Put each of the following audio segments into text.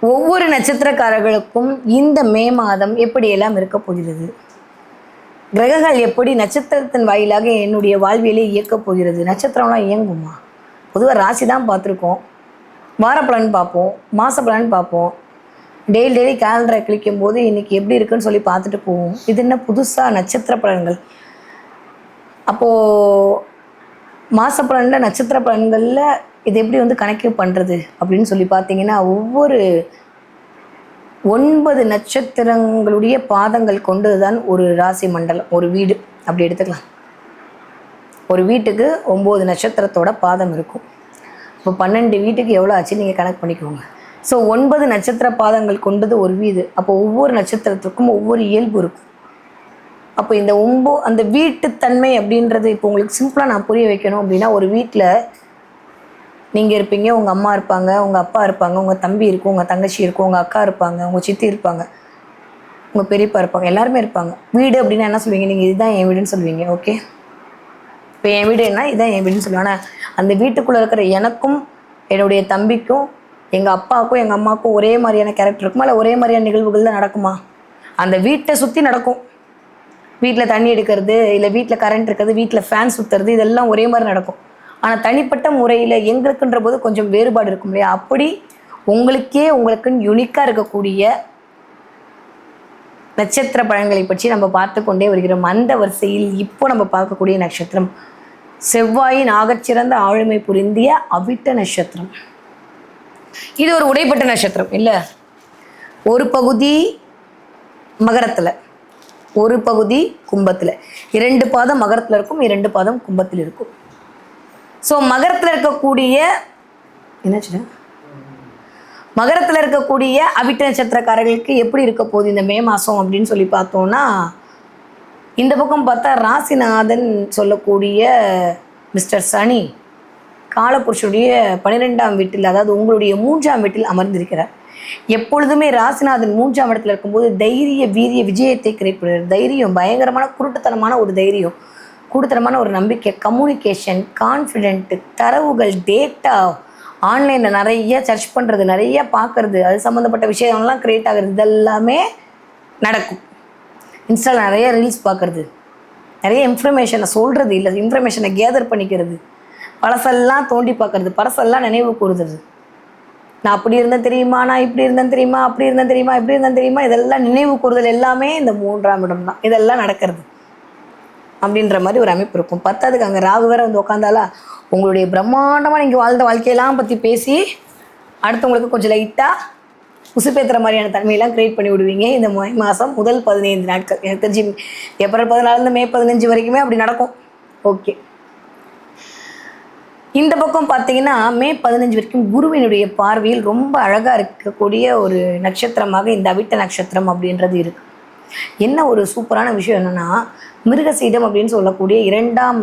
ஒவ்வொரு நட்சத்திரக்காரர்களுக்கும் இந்த மே மாதம் எப்படியெல்லாம் இருக்க போகிறது? கிரகங்கள் எப்படி நட்சத்திரத்தின் வாயிலாக என்னுடைய வாழ்வியலை இயக்கப் போகிறது? நட்சத்திரம்லாம் இயங்குமா? பொதுவாக ராசி தான் பார்த்துருக்கோம். வாரப்பலன் பார்ப்போம். மாத பார்ப்போம். டெய்லி டெய்லி கேலண்டரை கிளிக்கும் போது இன்றைக்கி எப்படி இருக்குன்னு சொல்லி பார்த்துட்டு போவோம். இது என்ன புதுசாக நட்சத்திர பலன்கள்? அப்போது மாத பலனில் நட்சத்திர பலன்களில் இது எப்படி வந்து கணக்கு பண்ணுறது அப்படின்னு சொல்லி பார்த்தீங்கன்னா ஒவ்வொரு ஒன்பது நட்சத்திரங்களுடைய பாதங்கள் கொண்டது தான் ஒரு ராசி மண்டலம் ஒரு வீடு. அப்படி எடுத்துக்கலாம். ஒரு வீட்டுக்கு ஒம்பது நட்சத்திரத்தோட பாதம் இருக்கும். இப்போ பன்னெண்டு வீட்டுக்கு எவ்வளோ ஆச்சு நீங்கள் கணக்கு பண்ணிக்கோங்க. ஸோ ஒன்பது நட்சத்திர பாதங்கள் கொண்டது ஒரு வீடு. அப்போ ஒவ்வொரு நட்சத்திரத்துக்கும் ஒவ்வொரு இயல்பு இருக்கும். அப்போ இந்த ஒம்போ அந்த வீட்டுத்தன்மை அப்படின்றது இப்போ உங்களுக்கு சிம்பிளாக நான் புரிய வைக்கணும் அப்படின்னா ஒரு வீட்டில் நீங்கள் இருப்பீங்க உங்கள் அம்மா இருப்பாங்க உங்கள் அப்பா இருப்பாங்க உங்கள் தம்பி இருக்கும் உங்கள் தங்கச்சி இருக்கும் உங்கள் அக்கா இருப்பாங்க உங்கள் சித்தி இருப்பாங்க. உங்கள் பெரியப்பா இருப்பாங்க எல்லாருமே இருப்பாங்க. வீடு அப்படின்னா என்ன சொல்லுவீங்க? நீங்கள் இதுதான் என் வீடுன்னு சொல்லுவீங்க ஓகே இப்போ என் வீடு என்ன? இதுதான் என் வீடுன்னு சொல்லுவேன். ஆனால் அந்த வீட்டுக்குள்ளே இருக்கிற எனக்கும் என்னுடைய தம்பிக்கும் எங்கள் அப்பாவுக்கும் எங்கள் அம்மாவுக்கும் ஒரே மாதிரியான கேரக்டர் இருக்குமா? இல்லை ஒரே மாதிரியான நிகழ்வுகள் தான் நடக்குமா? அந்த வீட்டை சுற்றி நடக்கும். வீட்டில் தண்ணி எடுக்கிறது இல்லை வீட்டில் கரண்ட் இருக்கிறது வீட்டில் ஃபேன் சுற்றுறது இதெல்லாம் ஒரே மாதிரி நடக்கும். ஆனால் தனிப்பட்ட முறையில் எங்களுக்குன்ற போது கொஞ்சம் வேறுபாடு இருக்கும் இல்லையா? அப்படி உங்களுக்கே உங்களுக்குன்னு யுனிக்காக இருக்கக்கூடிய நட்சத்திர பழங்களை பற்றி நம்ம பார்த்து கொண்டே வருகிறோம். அந்த வரிசையில் இப்போ நம்ம பார்க்கக்கூடிய நட்சத்திரம் செவ்வாயின் ஆகச்சிறந்த ஆளுமை புரிந்திய அவிட்ட நட்சத்திரம். இது ஒரு உடைப்பட்ட நட்சத்திரம் இல்லை? ஒரு பகுதி மகரத்தில் ஒரு பகுதி கும்பத்தில். இரண்டு பாதம் மகரத்தில் இருக்கும் இரண்டு பாதம் கும்பத்தில் இருக்கும். ஸோ மகரத்தில் இருக்கக்கூடிய என்னாச்சுடா? மகரத்தில் இருக்கக்கூடிய அவிட்ட நட்சத்திரக்காரர்களுக்கு எப்படி இருக்க போகுது இந்த மே மாதம் அப்படின்னு சொல்லி பார்த்தோம்னா இந்த பக்கம் பார்த்தா ராசிநாதன் சொல்லக்கூடிய மிஸ்டர் சனி காலபுருஷனுடைய பன்னிரெண்டாம் வீட்டில் அதாவது உங்களுடைய மூன்றாம் வீட்டில் அமர்ந்திருக்கிறார். எப்பொழுதுமே ராசிநாதன் மூன்றாம் இடத்துல இருக்கும்போது தைரிய வீரிய விஜயத்தை கிடைப்படுகிறது தைரியம் பயங்கரமான குருட்டுத்தனமான ஒரு தைரியம். கூடுதரமான ஒரு நம்பிக்கை கம்யூனிகேஷன் கான்ஃபிடென்ட்டு தரவுகள் டேட்டா ஆன்லைனில் நிறைய சர்ச் பண்ணுறது நிறைய பார்க்குறது அது சம்மந்தப்பட்ட விஷயம்லாம் க்ரியேட் ஆகுறது இதெல்லாமே நடக்கும். இன்ஸ்டாவில் நிறைய ரீல்ஸ் பார்க்குறது நிறைய இன்ஃபர்மேஷனை சொல்கிறது இல்லை இன்ஃபர்மேஷனை கேதர் பண்ணிக்கிறது பழசெல்லாம் தோண்டி பார்க்குறது பழசெல்லாம் நினைவு கூறுறது நான் அப்படி இருந்தேன் தெரியுமா நான் இப்படி இருந்தேன் தெரியுமா அப்படி இருந்தேன் தெரியுமா இப்படி இருந்தேன் தெரியுமா இதெல்லாம் நினைவு கூறுதல் எல்லாமே இந்த மூன்றாம் இடம் தான். இதெல்லாம் நடக்கிறது. அப்படின்ற மாதிரி ஒரு அமைப்பு இருக்கும். பத்தாவதுக்கு அங்கே ராகு வேற வந்து உட்காந்தாலா உங்களுடைய பிரம்மாண்டமாக நீங்கள் வாழ்ந்த வாழ்க்கையெல்லாம் பற்றி பேசி அடுத்தவங்களுக்கு கொஞ்சம் லைட்டாக உசுப்பேத்துற மாதிரியான தன்மையெல்லாம் கிரியேட் பண்ணி விடுவீங்க. இந்த மே மாதம் முதல் பதினைந்து நாட்கள் எனக்கு தெரிஞ்சு ஏப்ரல் பதினாலுந்து மே பதினஞ்சு வரைக்குமே அப்படி நடக்கும். ஓகே இந்த பக்கம் பார்த்தீங்கன்னா மே பதினஞ்சு வரைக்கும் குருவினுடைய பார்வையில் ரொம்ப அழகாக இருக்கக்கூடிய ஒரு நட்சத்திரமாக இந்த அவிட்ட நட்சத்திரம் அப்படின்றது இருக்குது என்ன ஒரு சூப்பரான விஷயம் என்னென்னா மிருகசீடம் அப்படின்னு சொல்லக்கூடிய இரண்டாம்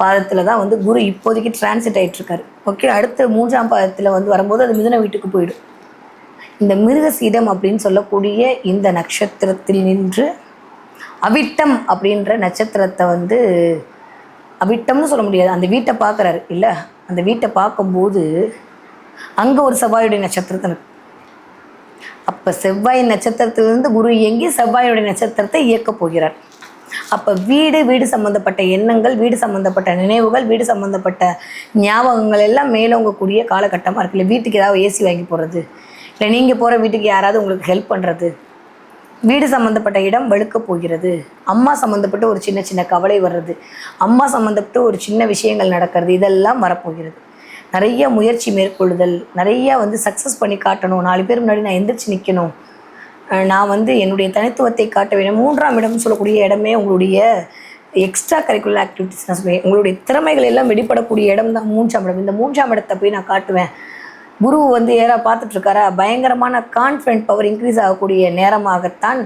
பாதத்தில் தான் வந்து குரு இப்போதைக்கு டிரான்சிட் ஆகிட்டுருக்காரு ஓகே அடுத்த மூன்றாம் பாதத்தில் வந்து வரும்போது அது மிதுன வீட்டுக்கு போயிடும். இந்த மிருகசீடம் அப்படின்னு சொல்லக்கூடிய இந்த நட்சத்திரத்தில் நின்று அவிட்டம் அப்படின்ற நட்சத்திரத்தை வந்து அவிட்டம்னு சொல்ல முடியாது. அந்த வீட்டை பார்க்குறாரு இல்லை? அந்த வீட்டை பார்க்கும்போது அங்கே ஒரு செவ்வாயுடைய நட்சத்திரத்தை அப்போ செவ்வாய் நட்சத்திரத்திலிருந்து குரு இயங்கி செவ்வாயுடைய நட்சத்திரத்தை இயக்கப் போகிறார். அப்போ வீடு வீடு சம்மந்தப்பட்ட எண்ணங்கள் வீடு சம்மந்தப்பட்ட நினைவுகள் வீடு சம்மந்தப்பட்ட ஞாபகங்கள் எல்லாம் மேலோங்கக்கூடிய காலகட்டமாக இருக்குல்ல வீட்டுக்கு ஏதாவது ஏசி வாங்கி போடுறது இல்லை நீங்கள் போகிற வீட்டுக்கு யாராவது உங்களுக்கு ஹெல்ப் பண்ணுறது வீடு சம்மந்தப்பட்ட இடம் வெளுக்க போகிறது. அம்மா சம்மந்தப்பட்ட ஒரு சின்ன சின்ன கவலை வர்றது. அம்மா சம்மந்தப்பட்ட ஒரு சின்ன விஷயங்கள் நடக்கிறது. இதெல்லாம் வரப்போகிறது. நிறைய முயற்சி மேற்கொள்ளுதல். நிறைய வந்து சக்ஸஸ் பண்ணி காட்டணும். நாலு பேர் முன்னாடி நான் எந்திரிச்சு நிற்கணும் நான் வந்து என்னுடைய தனித்துவத்தை காட்ட வேண்டும். மூன்றாம் இடம்னு சொல்லக்கூடிய இடமே உங்களுடைய எக்ஸ்ட்ரா கரிக்குலர் ஆக்டிவிட்டிஸ் நான் சொல்லுவேன் உங்களுடைய திறமைகள் எல்லாம் வெளிப்படக்கூடிய இடம் தான் மூன்றாம் இடம். இந்த மூன்றாம் இடத்தை போய் நான் காட்டுவேன். குரு வந்து ஏறா பார்த்துட்ருக்காரா பயங்கரமான கான்ஃபிடென்ட் பவர் இன்க்ரீஸ் ஆகக்கூடிய நேரமாகத்தான்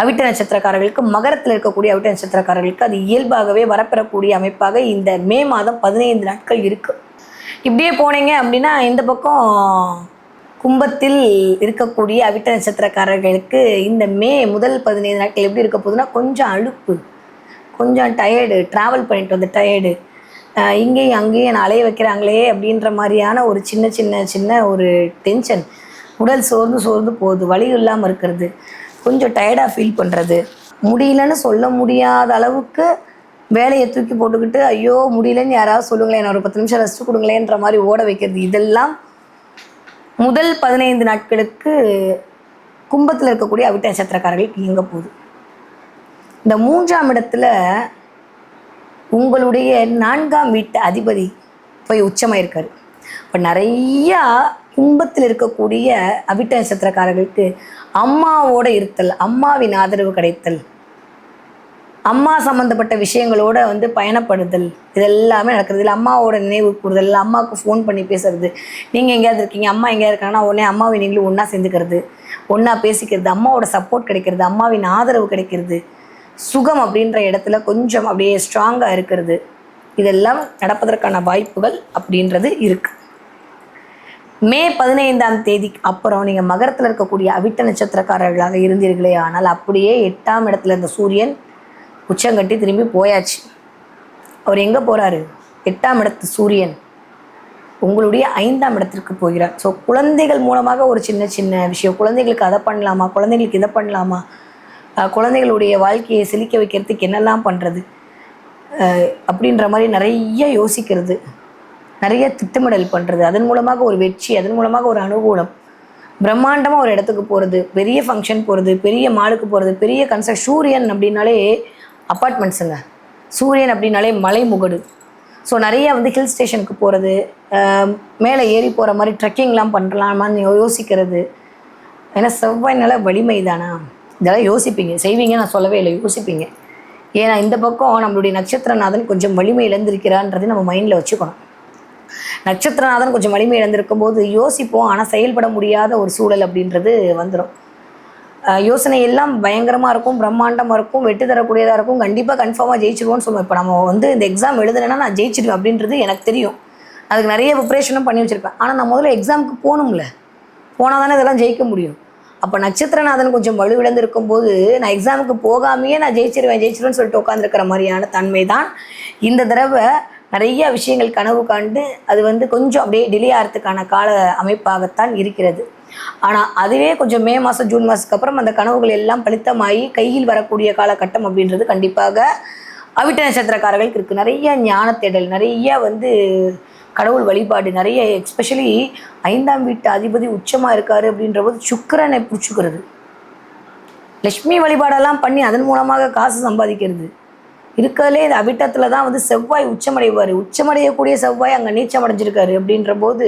அவிட்ட நட்சத்திரக்காரர்களுக்கு மகரத்தில் இருக்கக்கூடிய அவிட்ட நட்சத்திரக்காரர்களுக்கு அது இயல்பாகவே வரப்பெறக்கூடிய அமைப்பாக இந்த மே மாதம் பதினைந்து நாட்கள் இருக்குது இப்படியே போனீங்க அப்படின்னா இந்த பக்கம் கும்பத்தில் இருக்கக்கூடிய அவிட்ட நட்சத்திரக்காரர்களுக்கு இந்த மே முதல் பதினைந்து நாட்கள் எப்படி இருக்க போகுதுன்னா கொஞ்சம் அழுப்பு கொஞ்சம் டயர்டு ட்ராவல் பண்ணிட்டு வந்து டயர்டு இங்கேயும் அங்கேயும் என்னை அலைய வைக்கிறாங்களே அப்படின்ற மாதிரியான ஒரு சின்ன சின்ன சின்ன ஒரு டென்ஷன் உடல் சோர்ந்து சோர்ந்து போகுது. வலி இல்லாமல் இருக்கிறது. கொஞ்சம் டயர்டாக ஃபீல் பண்ணுறது முடியலன்னு சொல்ல முடியாத அளவுக்கு வேலையை தூக்கி போட்டுக்கிட்டு ஐயோ முடியலன்னு யாராவது சொல்லுங்களேன். என்ன ஒரு பத்து நிமிஷம் ரெஸ்ட் கொடுங்களேன்ற மாதிரி ஓட வைக்கிறது. இதெல்லாம் முதல் பதினைந்து நாட்களுக்கு கும்பத்தில் இருக்கக்கூடிய அவிட்ட நட்சத்திரக்காரர்களுக்கு இயங்க போகுது. இந்த மூன்றாம் இடத்துல உங்களுடைய நான்காம் வீட்டு அதிபதி போய் உச்சமாயிருக்காரு. இப்போ நிறையா கும்பத்தில் இருக்கக்கூடிய அவிட்ட நட்சத்திரக்காரர்களுக்கு அம்மாவோட இருத்தல் அம்மாவின் ஆதரவு கிடைத்தல் அம்மா சம்மந்தப்பட்ட விஷயங்களோட வந்து பயணப்படுதல் இதெல்லாமே நடக்கிறது. இல்லை அம்மாவோட நினைவு கூறுதல் இல்லை அம்மாவுக்கு ஃபோன் பண்ணி பேசுறது. நீங்கள் எங்கேயாவது இருக்கீங்க அம்மா எங்கேயாவது இருக்காங்கன்னா உடனே அம்மாவை நீங்களும் ஒன்றா சேர்ந்துக்கிறது ஒன்றா பேசிக்கிறது அம்மாவோட சப்போர்ட் கிடைக்கிறது அம்மாவின் ஆதரவு கிடைக்கிறது சுகம் அப்படின்ற இடத்துல கொஞ்சம் அப்படியே ஸ்ட்ராங்காக இருக்கிறது. இதெல்லாம் நடப்பதற்கான வாய்ப்புகள் அப்படின்றது இருக்குது மே பதினைந்தாம் தேதி அப்புறம் நீங்கள் மகரத்தில் இருக்கக்கூடிய அவிட்ட நட்சத்திரக்காரர்களாக இருந்தீர்களே ஆனால் அப்படியே எட்டாம் இடத்துல இருந்த சூரியன் உச்சங்கட்டி திரும்பி போயாச்சு. அவர் எங்கே போகிறாரு எட்டாம் இடத்து சூரியன். உங்களுடைய ஐந்தாம் இடத்திற்கு போகிறார். ஸோ குழந்தைகள் மூலமாக ஒரு சின்ன சின்ன விஷயம். குழந்தைகளுக்கு அதை பண்ணலாமா? குழந்தைகளுக்கு இதை பண்ணலாமா? குழந்தைகளுடைய வாழ்க்கையை செழிக்க வைக்கிறதுக்கு என்னெல்லாம் பண்ணுறது அப்படின்ற மாதிரி நிறைய யோசிக்கிறது. நிறைய திட்டமிடல் பண்ணுறது அதன் மூலமாக ஒரு வெற்றி அதன் மூலமாக ஒரு அனுகூலம். பிரம்மாண்டமாக ஒரு இடத்துக்கு போகிறது பெரிய ஃபங்க்ஷன் போகிறது பெரிய மாலுக்கு போகிறது பெரிய கன்ஸ்ட்ரக் சூரியன் அப்படின்னாலே அப்பார்ட்மெண்ட்ஸுங்க. சூரியன் அப்படின்னாலே மலை முகடு. ஸோ நிறைய வந்து ஹில் ஸ்டேஷனுக்கு போகிறது மேலே ஏறி போகிற மாதிரி ட்ரெக்கிங்லாம் பண்ணலாமான்னு யோசிக்கிறது. ஏன்னா செவ்வாய்னால வலிமை தானா இதெல்லாம் யோசிப்பீங்க. செய்வீங்க நான் சொல்லவே இல்லை. யோசிப்பீங்க. ஏன்னா இந்த பக்கம் நம்மளுடைய நட்சத்திரநாதன் கொஞ்சம் வலிமை இழந்திருக்கிறான்றது நம்ம மைண்டில் வச்சுக்கணும். நட்சத்திரநாதன் கொஞ்சம் வலிமை இழந்திருக்கும் போது யோசிப்போம். ஆனால் செயல்பட முடியாத ஒரு சூழல் அப்படின்றது வந்துடும் யோசனை எல்லாம் பயங்கரமாக இருக்கும் பிரம்மாண்டமாக இருக்கும் வெட்டு தரக்கூடியதாக இருக்கும். கண்டிப்பாக கன்ஃபார்மாக ஜெயிச்சிருவோம்னு சொல்லுவோம். இப்போ நம்ம வந்து இந்த எக்ஸாம் எழுதுனேன்னா நான் ஜெயிச்சிடுவேன் அப்படின்றது எனக்கு தெரியும். அதுக்கு நிறைய ப்ரிப்ரேஷனும் பண்ணி வச்சுருப்பேன். ஆனால் நான் முதல்ல எக்ஸாமுக்கு போகணும்ல. போனால் தானே இதெல்லாம் ஜெயிக்க முடியும். அப்போ நட்சத்திரநாதன் கொஞ்சம் வலுவிழந்து இருக்கும்போது நான் எக்ஸாமுக்கு போகாமையே நான் ஜெயிச்சிருவேன் ஜெயிச்சிருவேன்னு சொல்லிட்டு உட்காந்துருக்கிற மாதிரியான தன்மை தான் இந்த தடவை நிறைய விஷயங்கள் கனவு காண்டு அது வந்து கொஞ்சம் அப்படியே டிலே ஆகிறதுக்கான கால அமைப்பாகத்தான் இருக்கிறது. ஆனால் அதுவே கொஞ்சம் மே மாதம் ஜூன் மாதத்துக்கு அப்புறம் அந்த கனவுகள் எல்லாம் பலித்தமாகி கையில் வரக்கூடிய காலகட்டம் அப்படின்றது கண்டிப்பாக அவிட்ட நட்சத்திரக்காரர்களுக்கு இருக்குது நிறைய ஞான தேடல் நிறைய வந்து கடவுள் வழிபாடு நிறைய எஸ்பெஷலி ஐந்தாம் வீட்டு அதிபதி உச்சமாக இருக்கார் அப்படின்ற போது சுக்கரனை பிடிச்சிக்கிறது. லக்ஷ்மி வழிபாடெல்லாம் பண்ணி அதன் மூலமாக காசு சம்பாதிக்கிறது. இருக்கிறதுலே இந்த அவிட்டத்தில் தான் வந்து செவ்வாய் உச்சமடைவார். உச்சமடையக்கூடிய செவ்வாய் அங்கே நீச்சம் அடைஞ்சிருக்காரு அப்படின்ற போது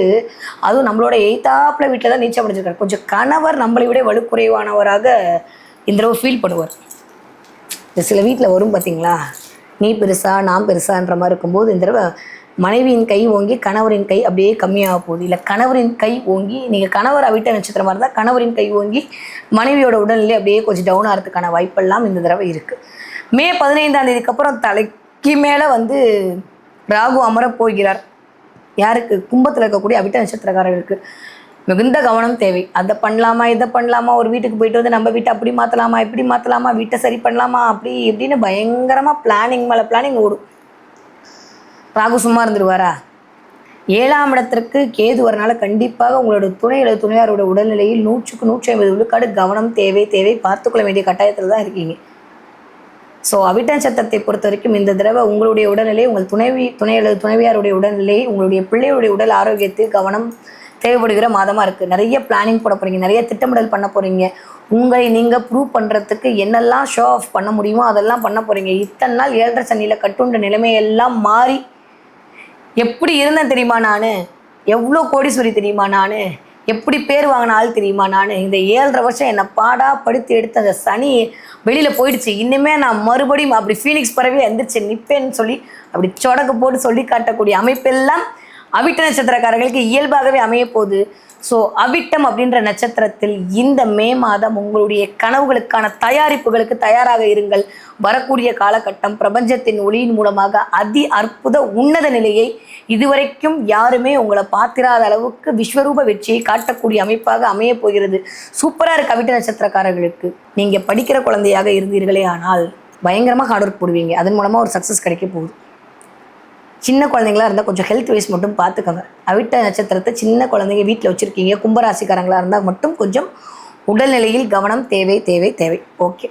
அதுவும் நம்மளோட எய்தாப்பில் வீட்டில் தான் நீச்சம் அடைஞ்சிருக்காரு கொஞ்சம் கணவர் நம்மளை விட வலுக்குறைவானவராக இந்த தடவை ஃபீல் பண்ணுவார். இந்த சில வீட்டில் வரும் பார்த்தீங்களா நீ பெருசா நான் பெருசான்ற மாதிரி இருக்கும்போது இந்த தடவை மனைவியின் கை ஓங்கி கணவரின் கை அப்படியே கம்மியாக போகுது. இல்லை கணவரின் கை ஓங்கி நீங்கள் கணவர் அவிட்ட நட்சத்திரமாக இருந்தால் கணவரின் கை ஓங்கி மனைவியோட உடல்நிலை அப்படியே கொஞ்சம் டவுன் ஆகிறதுக்கான வாய்ப்பெல்லாம் இந்த தடவை இருக்குது மே பதினைந்தாம் தேதிக்கு அப்புறம் தலைக்கு மேலே வந்து ராகு அமரப் போகிறார். யாருக்கு? கும்பத்தில் இருக்கக்கூடிய அவிட்ட நட்சத்திரக்காரர்களுக்கு. மிகுந்த கவனம் தேவை. அதை பண்ணலாமா இதை பண்ணலாமா? ஒரு வீட்டுக்கு போயிட்டு வந்து நம்ம வீட்டை அப்படி மாற்றலாமா இப்படி மாற்றலாமா வீட்டை சரி பண்ணலாமா? அப்படி இப்படின்னு பயங்கரமாக பிளானிங் மேலே பிளானிங் ஓடும். ராகு சும்மா இருந்துருவாரா? ஏழாம் இடத்திற்கு கேது வரனால கண்டிப்பாக உங்களோட துணை அல்லது துணையாரோட உடல்நிலையில் நூற்றுக்கு நூற்றி ஐம்பது விழுக்காடு கவனம் தேவை தேவை. பார்த்துக்கொள்ள வேண்டிய கட்டாயத்தில் தான் இருக்கீங்க. ஸோ அவிட்ட சட்டத்தை பொறுத்த வரைக்கும் இந்த தடவை உங்களுடைய உடல்நிலை உங்கள் துணைவி துணை அல்லது துணைவியாருடைய உடல்நிலை உங்களுடைய பிள்ளையுடைய உடல் ஆரோக்கியத்தில் கவனம் தேவைப்படுகிற மாதமாக இருக்குது நிறைய பிளானிங் போட போகிறீங்க நிறைய திட்டமிடல் பண்ண போகிறீங்க உங்களை நீங்கள் ப்ரூவ் பண்ணுறதுக்கு என்னெல்லாம் ஷோ ஆஃப் பண்ண முடியுமோ அதெல்லாம் பண்ண போகிறீங்க இத்தனை நாள் ஏழரை சனியில் கட்டுண்ட நிலைமையெல்லாம் மாறி எப்படி இருந்தேன் தெரியுமா நான்? எவ்வளோ கோடீஸ்வரி தெரியுமா நான்? எப்படி பேர் வாங்கினாலும் ஆள் தெரியுமா நான்? இந்த ஏழரை வருஷம் என்னை பாடா படுத்து எடுத்து அந்த சனி வெளியில் போயிடுச்சு. இன்னுமே நான் மறுபடியும் அப்படி ஃபீனிக்ஸ் பறவை எந்திரிச்சு நிற்பேன்னு சொல்லி அப்படி சொடக்கு போட்டு சொல்லி காட்டக்கூடிய அமைப்பெல்லாம் அவிட்ட நட்சத்திரக்காரர்களுக்கு இயல்பாகவே அமைய போகுது. ஸோ அவிட்டம் அப்படின்ற நட்சத்திரத்தில் இந்த மே மாதம் உங்களுடைய கனவுகளுக்கான தயாரிப்புகளுக்கு தயாராக இருங்கள். வரக்கூடிய காலகட்டம் பிரபஞ்சத்தின் ஒளியின் மூலமாக அதி அற்புத உன்னத நிலையை இதுவரைக்கும் யாருமே உங்களை பார்த்திராத அளவுக்கு விஸ்வரூப வெற்றியை காட்டக்கூடிய அமைப்பாக அமைய போகிறது. சூப்பராக இருக்க அவிட்ட நட்சத்திரக்காரர்களுக்கு நீங்கள் படிக்கிற குழந்தையாக இருந்தீர்களே ஆனால் பயங்கரமாக ஹார்ட் ஒர்க் போடுவீங்க. அதன் மூலமாக ஒரு சக்ஸஸ் கிடைக்க போகுது. சின்ன குழந்தைங்களா இருந்தால் கொஞ்சம் ஹெல்த் வைஸ் மட்டும் பார்த்துக்கோங்க அவிட்ட நட்சத்திரத்தை சின்ன குழந்தைங்க வீட்டில் வச்சுருக்கீங்க. கும்பராசிக்காரங்களாக இருந்தால் மட்டும் கொஞ்சம் உடல்நிலையில் கவனம் தேவை தேவை தேவை. ஓகே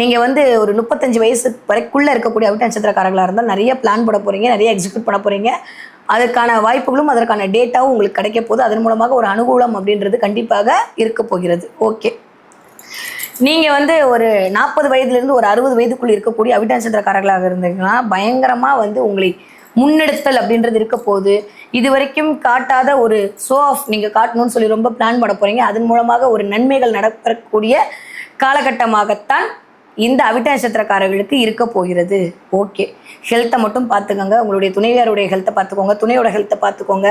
நீங்கள் வந்து ஒரு முப்பத்தஞ்சு வயசு வரைக்குள்ளே இருக்கக்கூடிய அவிட்ட நட்சத்திரக்காரங்களாக இருந்தால் நிறைய பிளான் போட போகிறீங்க நிறைய எக்ஸிக்யூட் பண்ண போகிறீங்க அதற்கான வாய்ப்புகளும் அதற்கான டேட்டாவும் உங்களுக்கு கிடைக்க போகுது. அதன் மூலமாக ஒரு அனுகூலம் அப்படின்றது கண்டிப்பாக இருக்க போகிறது. ஓகே நீங்கள் வந்து ஒரு நாற்பது வயதுலேருந்து ஒரு அறுபது வயதுக்குள்ளே இருக்கக்கூடிய அவிட்ட நட்சத்திரக்காரர்களாக இருந்தீங்கன்னா பயங்கரமாக வந்து உங்களை முன்னெடுத்தல் அப்படின்றது இருக்க போகுது. இது வரைக்கும் காட்டாத ஒரு ஷோ ஆஃப் நீங்கள் காட்டணும்னு சொல்லி ரொம்ப பிளான் பண்ண போகிறீங்க அதன் மூலமாக ஒரு நன்மைகள் நடக்கக்கூடிய காலகட்டமாகத்தான் இந்த அவிட்ட நட்சத்திரக்காரர்களுக்கு இருக்க போகிறது. ஓகே ஹெல்த்தை மட்டும் பார்த்துக்கோங்க. உங்களுடைய துணைவியாருடைய ஹெல்த்தை பார்த்துக்கோங்க. துணையோட ஹெல்த்தை பார்த்துக்கோங்க.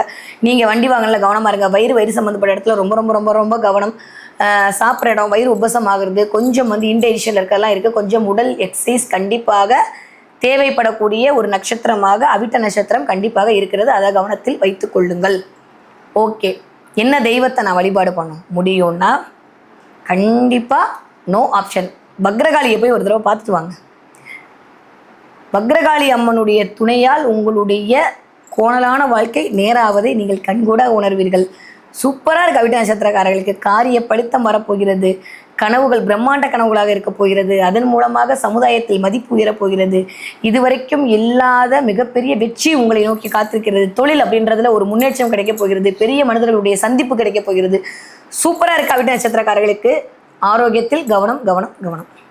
நீங்கள் வண்டி வாங்கல கவனமாக இருங்க. வயிறு வயிறு சம்மந்தப்பட்ட இடத்துல ரொம்ப ரொம்ப ரொம்ப ரொம்ப கவனம். சாப்பிட்ற இடம் வயிறு உபசம் ஆகுறது கொஞ்சம் வந்து இன்டைஜஷன் இருக்கெல்லாம் இருக்குது கொஞ்சம் உடல் எக்ஸசைஸ் கண்டிப்பாக தேவைப்படக்கூடிய ஒரு நட்சத்திரமாக அவிட்ட நட்சத்திரம் கண்டிப்பாக இருக்கிறது. அதை கவனத்தில் வைத்துக் கொள்ளுங்கள். ஓகே. என்ன தெய்வத்தை நான் வழிபாடு பண்ண முடியும்னா கண்டிப்பாக நோ ஆப்ஷன் பக்ரகாளியை போய் ஒரு தடவை பார்த்துட்டு வாங்க. பக்ரகாளி அம்மனுடைய துணையால் உங்களுடைய கோணலான வாழ்க்கை நேராவதை நீங்கள் கண்கூட உணர்வீர்கள். சூப்பராக இருக்கு அவிட்ட நட்சத்திரக்காரர்களுக்கு காரிய பழுத்தம் வரப்போகிறது. கனவுகள் பிரம்மாண்ட கனவுகளாக இருக்க போகிறது. அதன் மூலமாக சமுதாயத்தில் மதிப்பு உயரப் போகிறது இதுவரைக்கும் இல்லாத மிகப்பெரிய வெற்றி உங்களை நோக்கி காத்திருக்கிறது. தொழில் அப்படின்றதுல ஒரு முன்னேற்றம் கிடைக்கப் போகிறது. பெரிய மனிதர்களுடைய சந்திப்பு கிடைக்கப் போகிறது. சூப்பராக இருக்கு அவிட்ட நட்சத்திரக்காரர்களுக்கு ஆரோக்கியத்தில் கவனம் கவனம் கவனம்.